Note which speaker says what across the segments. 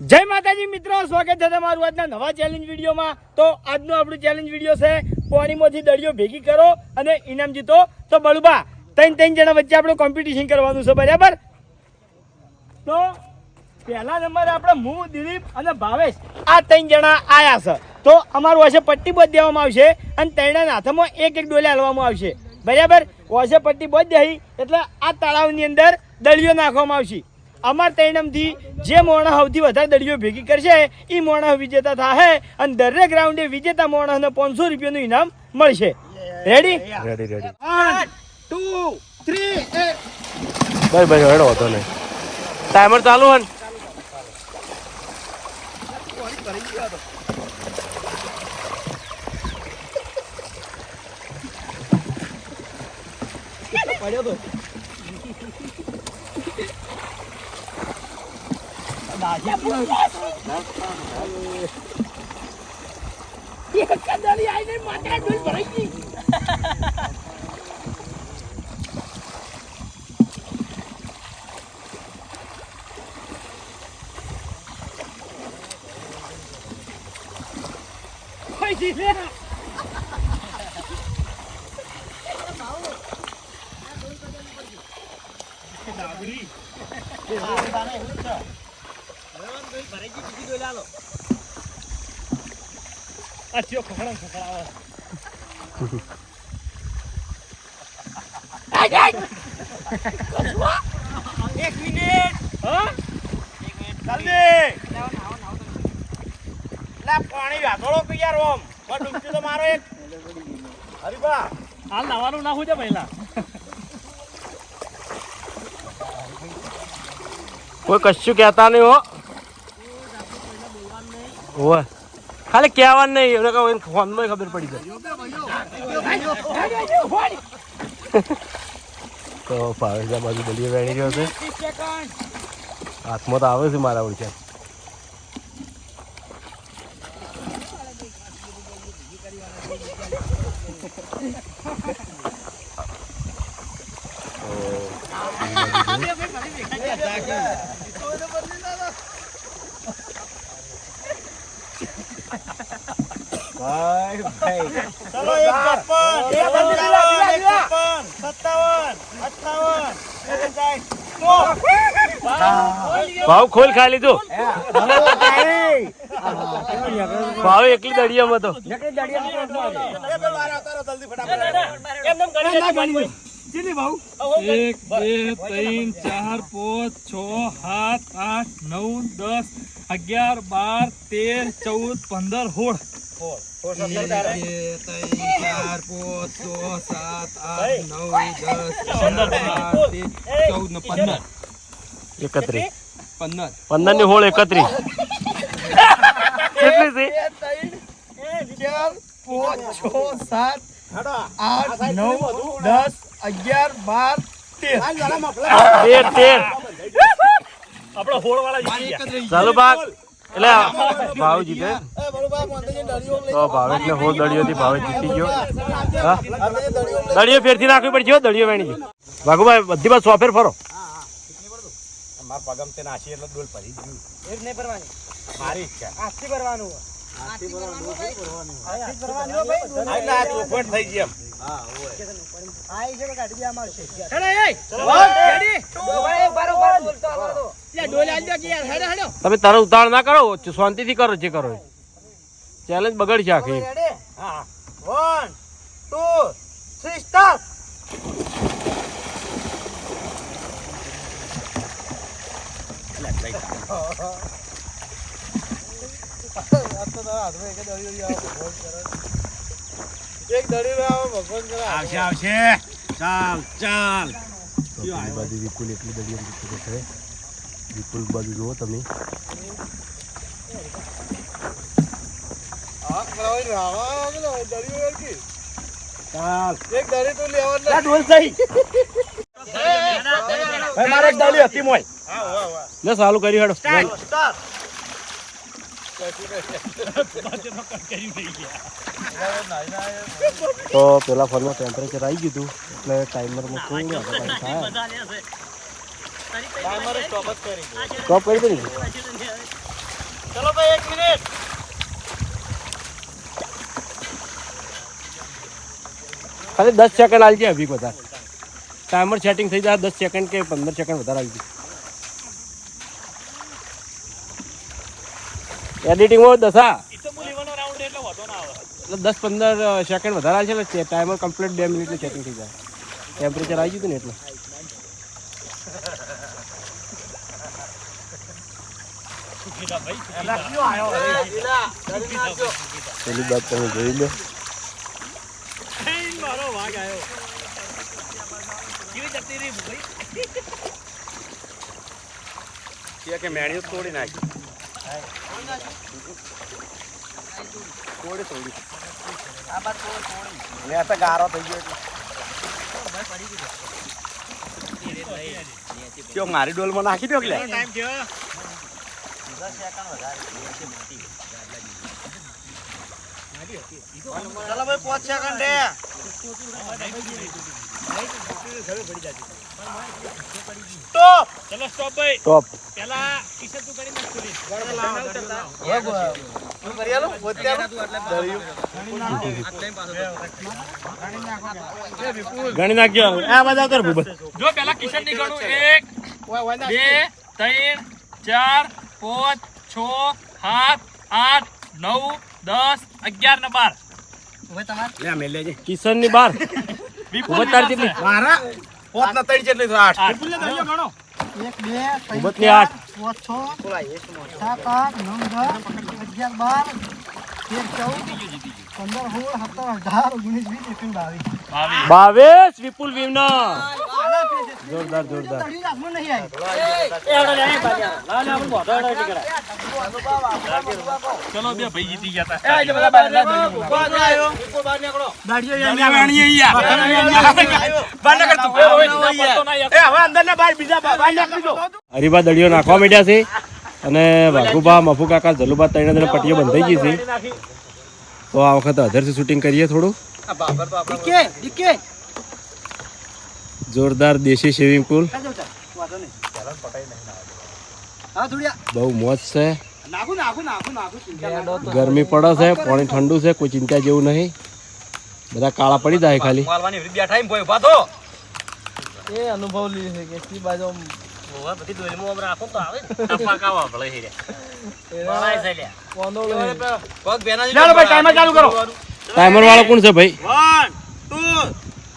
Speaker 1: જય માતાજી, મિત્રો, સ્વાગત છે તમારું આજના નવા ચેલેન્જ વિડીયોમાં. તો આજનો આપણું ચેલેન્જ વીડિયો છે, પાણીમાંથી દળીઓ ભેગી કરો અને ઇનામ જીતો. તો બળુબા, ત્રણ ત્રણ જણા વચ્ચે આપણે કોમ્પિટિશન કરવાનું છે, બરાબર? તો પહેલા નંબર આપણે હું દિલીપ અને ભાવેશ આ ત્રણ જણા આયા છે. તો અમારું હશે પટ્ટી બધ દેવામાં આવશે અને ત્રણના હાથમાં એક એક ડોલે હાલવામાં આવશે. બરાબર? વોશે પટ્ટી બધ દઈ એટલે આ તળાવની અંદર દળીઓ નાખવામાં આવશે. અમાર તૈણમથી જે મોણા સૌથી વધારે દળીઓ ભેગી કરશે એ મોણા વિજેતા થશે અને દરેક રાઉન્ડે વિજેતા મોણાને પાંચસો રૂપિયાનું ઇનામ મળશે. Ready
Speaker 2: ready ready
Speaker 1: one two three
Speaker 2: ભાઈ ભાઈ હેડો હતો નહીં. ટાઈમર ચાલુ હન.
Speaker 1: પડ્યો તો. અચ્યો પાણી કે યાર ઓમ બસ ડૂબકી તો મારો એક હરીબા હાલ
Speaker 2: કોઈ કશું કહેતા નહીં હો. ખાલી કહેવાનું નહીં, એમને કહું ફોનમાં ખબર પડી જાય. તો ભાવેશ આ બાજુ બધી વેણી રહ્યો છે. હાથમાં તો આવે છે મારા ઓળખ્યા
Speaker 1: એક એક અઠાવન
Speaker 2: ભાવ ખોલ ખાઈ લીધું. ભાવ એકલી દડિયામાં તો.
Speaker 3: એક, બે, ત્રણ, ચાર, પાંચ, છ, સાત, આઠ, નવ, દસ, અગિયાર, બાર, તેર, ચૌદ, પંદર પંદર
Speaker 2: એકત્રીસ
Speaker 3: પંદર
Speaker 2: પંદર. ની હોળ એકત્રીસ. કેટલી છે?
Speaker 1: આઠ નવ દસ અગિયાર બાર તેર.
Speaker 2: તેર તેર.
Speaker 1: હોળ વાળા
Speaker 2: ચાલુ ભાગ. એટલે ભાવ જીતે તો ભાવ એટલે હો હોળ દળિયોથી ભાવે જીતી ગયો. હા? દળિયો ફેરથી નાખવી પડી ગયો દળિયો વેણી ગયો ભાગુભાઈ બધી બાજુ સોફેર ફરો.
Speaker 1: માર પગમ તે નાસી એટલે ડોલ પડી ગયું. એ નહીં ભરવાની. મારી ઈચ્છા. ભરવાનું આસ્તી ભરવાનું એટલે આ ચોખવટ થઈ ગઈ એમ.
Speaker 2: તમે તારો ઉતાળ ના કરો શાંતિથી કરો જે કરો ચેલેન્જ બગડશે આખી.
Speaker 1: હા આવશે આવશે ચાલ ચાલ
Speaker 2: બાજુ વિપુલ એટલી દડી એમ દીકરી છે વિપુલ બાજુ જુઓ તમે
Speaker 1: ચાલ લા ઢોલ સહી ભાઈ મારે એક ડાલી હતી મોય
Speaker 2: લે સારું કરી હેડો તો પેલા ફોનમાં ટેમ્પરેચર આવી ગયું હતું એટલે ટાઈમરમાં થોડું આગળ પાછળ થાય સ્ટોપ કરી દે ચલો ભાઈ એક મિનિટ ખાલી દસ સેકન્ડ આલજે અભી વધારે ટાઈમર સેટિંગ થઈ જાય દસ સેકન્ડ કે પંદર સેકન્ડ વધારે આલજે એડિટિંગમાં દસા એટલે દસ પંદર સેકન્ડ વધારે આવે છે એટલે ટાઈમર કમ્પ્લીટ બે મિનિટની ચેકિંગ થઈ જાય. ટેમ્પરેચર આવી ગયું ને એટલે. પેલી બાદ તમે જોઈ લો. કે મેણીઓ તોડી નાખી. તોડી ને આ મારી ડોલમાં નાખી દો એટલે
Speaker 4: ચાલો ભાઈ પાંચ સેકન્ડ રે
Speaker 3: ચલો સ્ટોપ ભાઈ.
Speaker 2: ટોપ
Speaker 3: પેલા કિશન તું કરી નાખ
Speaker 4: કરી આલું
Speaker 2: ગણી નાખ્યો આ બધા કર
Speaker 3: જો પેલા કિશનની ગણું. એક બે ત્રણ ચાર પાંચ છ સાત આઠ નવ દસ અગિયાર ને બાર.
Speaker 2: લે મેં લેજે. કિશનની બાર.
Speaker 3: વિપુલ
Speaker 2: ભૂપત તાર
Speaker 4: મારા પોત ના ત્રણ જેટલી તો આઠ.
Speaker 3: આઠ. ગણો.
Speaker 5: એક બે ત્રણ
Speaker 2: ભૂપત આઠ.
Speaker 5: પાંચ છ સાત આઠ નવ દસ અગિયાર બાર તેર ચૌદ પંદર સોળ સત્તર અઢાર ઓગણીસ વીસ એકવીસ બાવીસ.
Speaker 2: વિપુલ ભીમના જોરદાર જોરદાર.
Speaker 3: ચલો બે ભાઈ જીતી ગયા
Speaker 1: એ આજે બધા બહાર ના દળીઓ. બહાર ના કરતું. એ હવે એ હવે અંદર ને બહાર બીજા બહાર બહાર નાખી દો.
Speaker 2: હરીબા દળીઓ નાખવા માંડ્યા છે અને વાઘુબા મફુ કાકા જલુબા ત્રણ ત્રણ પટ્ટીઓ બંધાઈ ગઈ છે. તો આ વખતે અધરથી શૂટિંગ કરીએ થોડું. જોરદાર દેશી સ્વિમિંગ પુલ બહુ મોજ છે.
Speaker 5: નાખું નાખું નાખું નાખું
Speaker 2: ગરમી પડે છે પાણી ઠંડુ છે કોઈ ચિંતા જેવું નહીં. બધા કાળા પડી જાય ખાલી.
Speaker 4: માલવાની વૃદ્ધિ બેઠા એમ ભોય ઊભા થો.
Speaker 5: એ અનુભવ લીધો છે કે બાજુ
Speaker 4: પગ બેના
Speaker 1: ચાલો ભાઈ ટાઈમર ચાલુ કરો.
Speaker 2: ટાઈમર વાળો કોણ છે ભાઈ?
Speaker 4: વન ટુ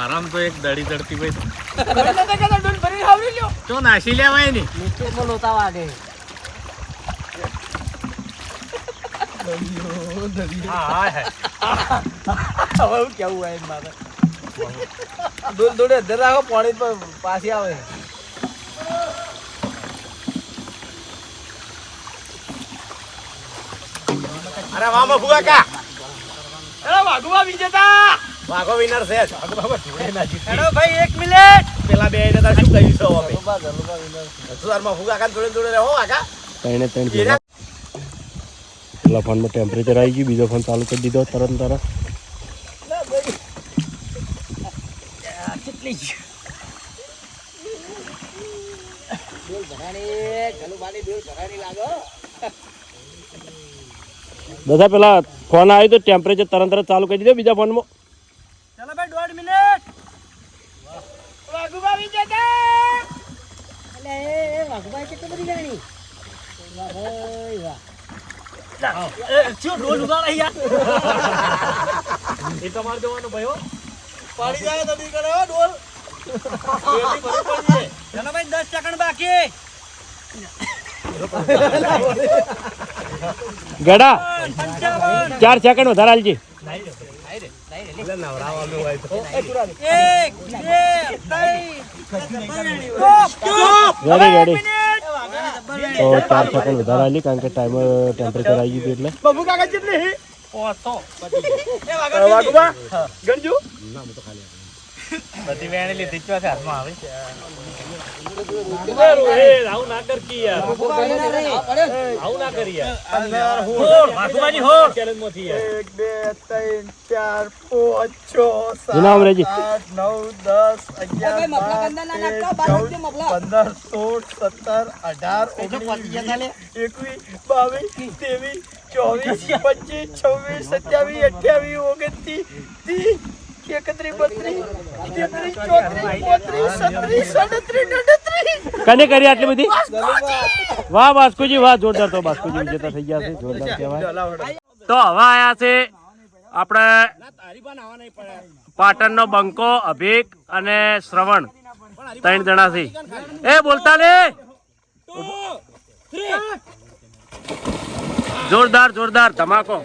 Speaker 4: આરામ તો એક દડી દડતી ભાઈ તો નાસી લેવાય ને.
Speaker 5: લોતા વાગે.
Speaker 4: હવે હું કેવું હોય મારે. દોડ દોડે અધર રાખો પાણી પર પાછી આવે.
Speaker 2: અરે વામો ફુગા કા?
Speaker 1: વિજેતા!
Speaker 2: વાઘો વિનર છે
Speaker 4: હેડો ભાઈ એક મિનિટ.
Speaker 2: પેલા બે એને તાર શું કહ્યું છે અમે
Speaker 4: જલુબા જલુબા વિનર
Speaker 2: ફુગા કાન જોડે જોડે રહો આકા ત્રણે ત્રણ પેલા પેલા ફોનમાં ટેમ્પરેચર આવી ગયું બીજો ફોન ચાલુ કરી દીધો તરત તરત. બધા પેલા ફોન આવ્યો તો ટેમ્પરેચર તરત તરત ચાલુ કરી દીધો બીજા ફોનમાં
Speaker 1: ભાઈ દોઢ મિનિટ. વાઘુબા જતા
Speaker 5: એટલે એ વાઘભાઈ કેટલી બધી જાણી વાહ ભાઈ. વાહ
Speaker 4: પાડી જાય તો દી કરે હો ડોલ.
Speaker 1: ચાલો ભાઈ દસ સેકન્ડ બાકી.
Speaker 2: ગડા ચાર સેકન્ડ વધારે હાલજે
Speaker 1: એક બે ત્રણ
Speaker 2: રેડી રેડી તો ચાર સેકન્ડ વધારે હાલી કારણ કે ટાઈમ ટેમ્પરેચર આવી ગયું એટલે.
Speaker 1: બબુ કાકા કેટલી
Speaker 3: પોસો
Speaker 1: વાઘુબા ગણજો?
Speaker 3: બધી વેણે લીધી જ હાથમાં આવે? આવું ના કર આવું ના કરી
Speaker 1: પંદર
Speaker 3: હોળ વાઘુબાની હોળ ચેલેન્જમાંથી યાર.
Speaker 1: એક બે ત્રણ ચાર પાંચ છ સાત આઠ નવ દસ અગિયાર પંદર સોળ સત્તર અઢાર એકવીસ બાવીસ ત્રેવીસ ચોવીસ પચીસ છવ્વીસ સત્યાવીસ અઠ્યાવીસ ઓગણત્રીસ ત્રીસ
Speaker 2: કને કરી આટલી બધી? વાહ બાસ્કુજી વાહ જોરદાર તો બાસ્કુજી વિજેતા થઈ ગયા છે જોરદાર કહેવાય. તો હવે આયા છે આપણે પાટણનો બંકો અભિક અને શ્રવણ ત્રણ જણા થી એ બોલતા ને જોરદાર જોરદાર ધમાકો.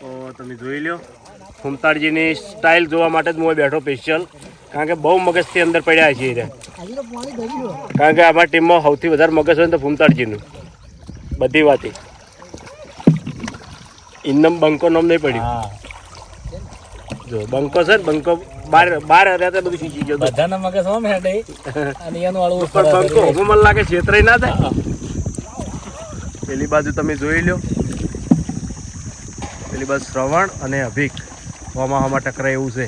Speaker 2: તો તમે જોઈ લ્યો. ફૂમતાળજીની સ્ટાઇલ જોવા માટે જ હું બેઠો સ્પેશિયલ કારણ કે બહુ મગજથી અંદર પડ્યા છીએ રે કારણ કે અમારી ટીમમાં સૌથી વધારે મગજ હોય ને તો ફૂમતાળજીનું બધી વાતે. ઇન્દમ બંકો નામ નહીં પડ્યું. જો બંકો છે ને બંકો બાર બાર હર્યા હતા બધું શીખી ગયો
Speaker 3: બધાના મગજ હોમ હેડે અને એનું વાળું
Speaker 2: પણ બંકો હું મને લાગે છેતરાઈ ના થાય. પેલી બાજુ તમે જોઈ લો. પેલી બાજુ શ્રવણ અને અભિક. હોમાં હોમાં ટકરાય એવું છે.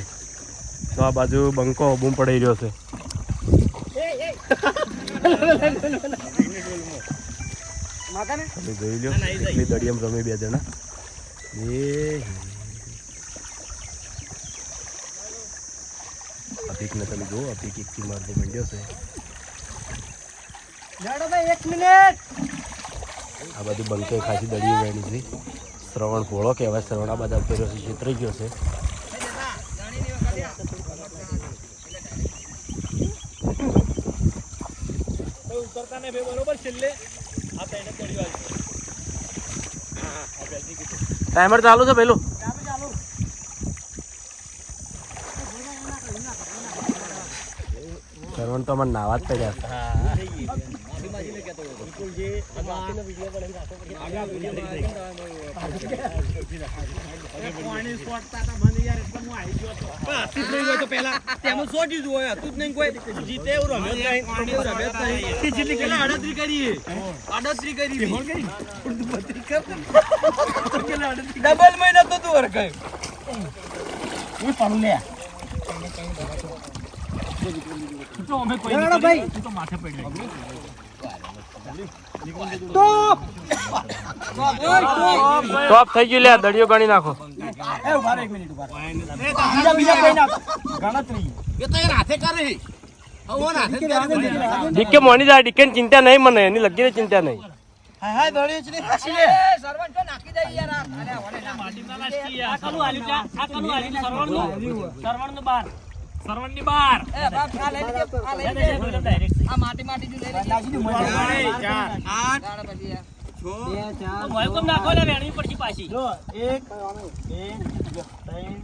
Speaker 2: તો આ બાજુ બંકો બૂમ પડી રહ્યો છે. તમે જોઈ લો એટલી દડિયમ રમે બે જણા. એ અભિકને તમે જુઓ અભિક એકથી મારતો મંડ્યો છે.
Speaker 5: એક મિનિટ.
Speaker 2: આ બધું બંકે ખાસી દળીઓ વેણી છે. શ્રવણ ઘોળો કહેવાય શ્રવણ આ બધા પહેર્યો છે છેતરી ગયો છે.
Speaker 3: ઉતરતા ને ભાઈ બરોબર છેલ્લે પડી વાળી
Speaker 2: ટાઈમર ચાલુ છે પેલું? શ્રવણ તો અમારે નાવા જ પડ્યા.
Speaker 4: ડબલ મહિના તો તું હરખાય.
Speaker 3: તો અમે કોઈ
Speaker 5: લેવડો ભાઈ.
Speaker 3: તું તો માથે પડી
Speaker 2: ટોપ થઈ ગયું લે આ ગણી નાખો
Speaker 1: બીજા બીજા કોઈ ના ગણતરી.
Speaker 2: ડીકે મોની જાય ડીકે ચિંતા નહીં મને એની લગી ચિંતા નહીં.
Speaker 1: હા હા દોડી બાર એ બાપ
Speaker 3: આ લઈ આલ્યું આ લઈ આલ્યું સરવણનું સરવણનું માટી સરવણની બાર ડાયરેક્ટ મોયકમ નાખો ને વેણવી
Speaker 1: જો એક બે ત્રણ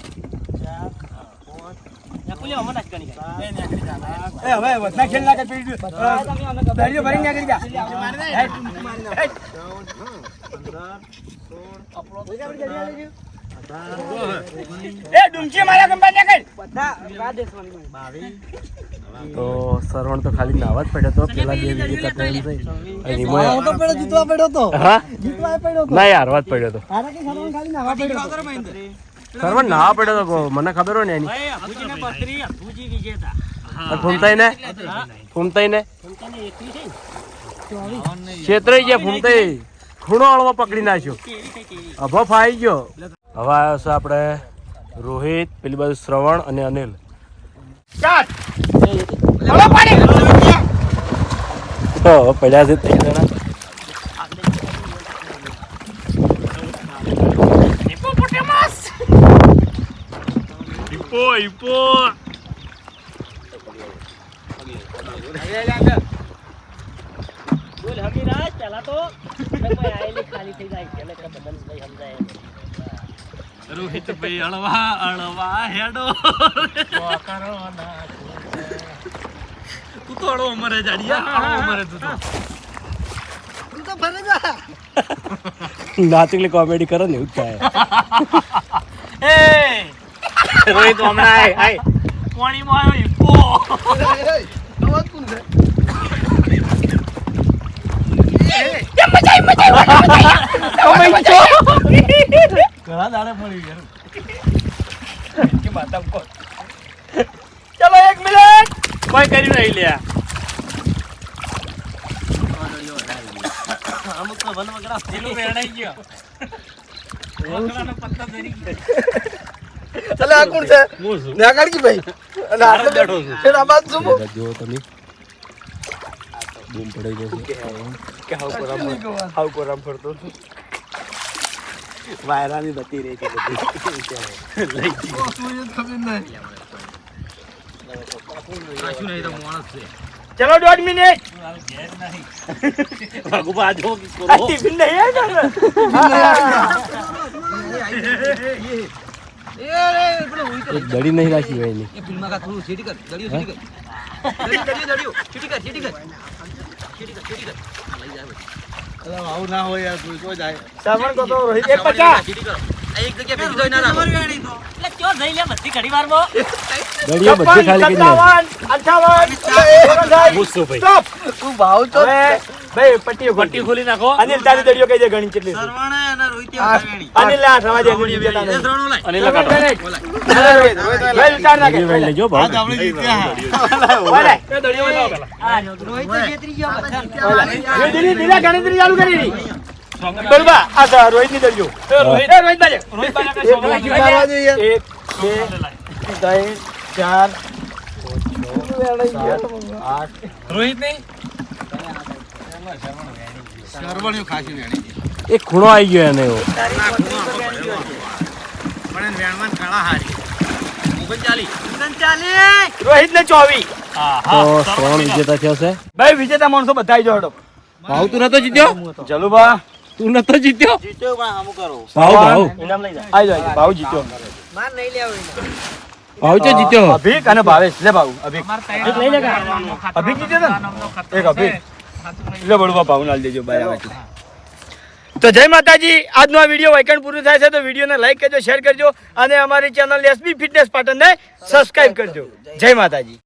Speaker 1: ચાર
Speaker 3: નકુલી અમર નાખ ગણી
Speaker 1: એ હવે વધના ખેલ ના કર પીડી દરિયો ભરી નીકળી જા. હેડ. હેડ. એ ડુમચી મારા ગંબા નીકળ
Speaker 2: તો સરવણ તો ખાલી નાવા જ પડ્યો તો પેલા બે વિકેટ ત્રણ થઈ અને રીમોએ-
Speaker 5: તો પડ્યો જીતવા પડ્યો તો.
Speaker 2: હા?
Speaker 5: જીતવા પડ્યો તો.
Speaker 2: ના યાર વાત પડ્યો તો.
Speaker 5: તારા કે સરવણ ખાલી નાવા પડ્યો
Speaker 2: સરવણ નાવા પડ્યો તો મને ખબર હોય ને એની.
Speaker 3: ભાઈ અભુજી ને અભુજી વિજેતા
Speaker 2: હા ફૂમતાઈ ને ફૂમતાઈ ને
Speaker 3: તને એકલી છે ને
Speaker 2: જે ફૂમતાઈ. ખૂણો અળવો પકડી નાખ્યો.
Speaker 3: કેવી થઈ કેવી
Speaker 2: અભો ફાઈ ગયો. હવે આવ્યો છે આપણે રોહિત પેલી બાજુ શ્રવણ અને અનિલ. તો પડ્યા છે ત્રણ જણા. હિપ્પો હિપ્પો
Speaker 3: બોલ હમી પહેલા તો મેં કોઈ આયેલી ખાલી થઈ જાય. છે એટલે બદલ ભાઈ સમજાય. રોહિત ભાઈ અળવા અળવા હેડો. તું તો અળવો મરે જાડિયા અળવો મરે તું તો.
Speaker 2: નાચકલી કોમેડી કરો ને એવું થાય.
Speaker 3: એ! રોહિત હમણાં આય આય. પાણીમાં આવ્યો હિપ્પો
Speaker 4: ઘણા દાડે મળી ગયા
Speaker 1: કે માતા કોણ? ચલો એક મિનિટ.
Speaker 3: કોઈ કરી નહીં લ્યા.
Speaker 4: અમુક તો વન વગડા
Speaker 3: પેલું વેણાઈ ગયો. વકરાનો પત્તા ધરી ગયો.
Speaker 4: ચાલે આ કોણ છે? નાગાડ કી ભાઈ. અને આટલે બેઠો છું. ફેર આ બાજુ જુઓ
Speaker 2: જો તમે. બૂમ પડી જશે.
Speaker 1: કે હાવ કોરામ હાવ કોરામ ફરતો
Speaker 2: વાયરાની બતી રહી હતી બધી.
Speaker 1: ચલો દોઢ મિનિટ.
Speaker 2: ભગવા જો
Speaker 1: ટિફિન નહીં આવ્યો ને?
Speaker 2: એક દડી નહીં રાખી હોય એની.
Speaker 4: એ ફિલ્મમાં કા થોડું સીટી કર દડિયો સીટી કર. દડિયો દડિયો દડિયો કર સીટી કર. સીટી કર સીટી કર. લઈ જાય આવું ના હોય યાર કોઈ જાય.
Speaker 1: સામાન તો રોહિત એક પચાસ.
Speaker 4: એક જગ્યા બીજી જોઈ ના રાખો
Speaker 2: દડીઓ બધી ખાલી કરી નાખી.
Speaker 1: સત્તાવન અઠાવન
Speaker 2: ગુસ્સો ભાઈ.
Speaker 4: તું ભાવ તો
Speaker 1: ભાઈ પટ્ટીઓ
Speaker 3: પટ્ટી ખોલી નાખો.
Speaker 1: અનિલ તારી દડીઓ કઈ છે ઘણી કેટલી છે.
Speaker 4: અને રોહિતે
Speaker 1: અનિલ આ સમાજે અનિલ જીત્યા
Speaker 4: એ
Speaker 1: નહીં.
Speaker 4: ત્રણો લાય
Speaker 3: અને લગાડો
Speaker 1: ભાઈ, ઉતાર નાખે.
Speaker 2: દડી લેજો ભાવ.
Speaker 4: આપણે જીત્યા
Speaker 1: બોલે.
Speaker 3: એ દળીઓ બનાવો પેલા
Speaker 1: એ દીદી, દીદી ગણતરી ચાલુ કરી. બરોબર આ.
Speaker 3: એ રોહિત.
Speaker 1: રોહિત બાજુ.
Speaker 3: રોહિત બાજુ
Speaker 1: એક, બે ત્રણ ચાર
Speaker 3: રોહિત નહીં
Speaker 4: સરવણ્યો ખાસી વેણી
Speaker 2: એક ખૂણો આવી ગયો એને એવો.
Speaker 4: પણ વેણમાં કાળા હારી.
Speaker 1: રોહિત ને ચોવી.
Speaker 3: હા હા
Speaker 2: શ્રવણ વિજેતા થયો છે
Speaker 1: ભાઈ વિજેતા માણસો બધા જોડો
Speaker 2: ભાવ તું નતો જીત્યો?
Speaker 1: જલુભા.
Speaker 2: તું નતો જીત્યો?
Speaker 4: જીત્યો પણ આમ કરો.
Speaker 2: ભાવ ભાવ.
Speaker 1: ઇનામ લઈ જા. આવી જાઓ ભાવ જીત્યો.
Speaker 2: ભાવ છે જીત્યો?
Speaker 1: અભિક અને ભાવેશ. લે ભાવ અભિક.
Speaker 3: લઈ લે
Speaker 1: અભિક જીત્યો ને એક અભિક. લે બળવા ભાવ નાલ દેજો બાય આવે તો જય માતાજી આજનો આ વીડિયો વાયકણ પૂરું થાય છે તો વિડીયોને લાઈક કરજો શેર કરજો અને અમારી ચેનલ એસબી ફિટનેસ પાટણને સબસ્ક્રાઇબ કરજો. જય માતાજી.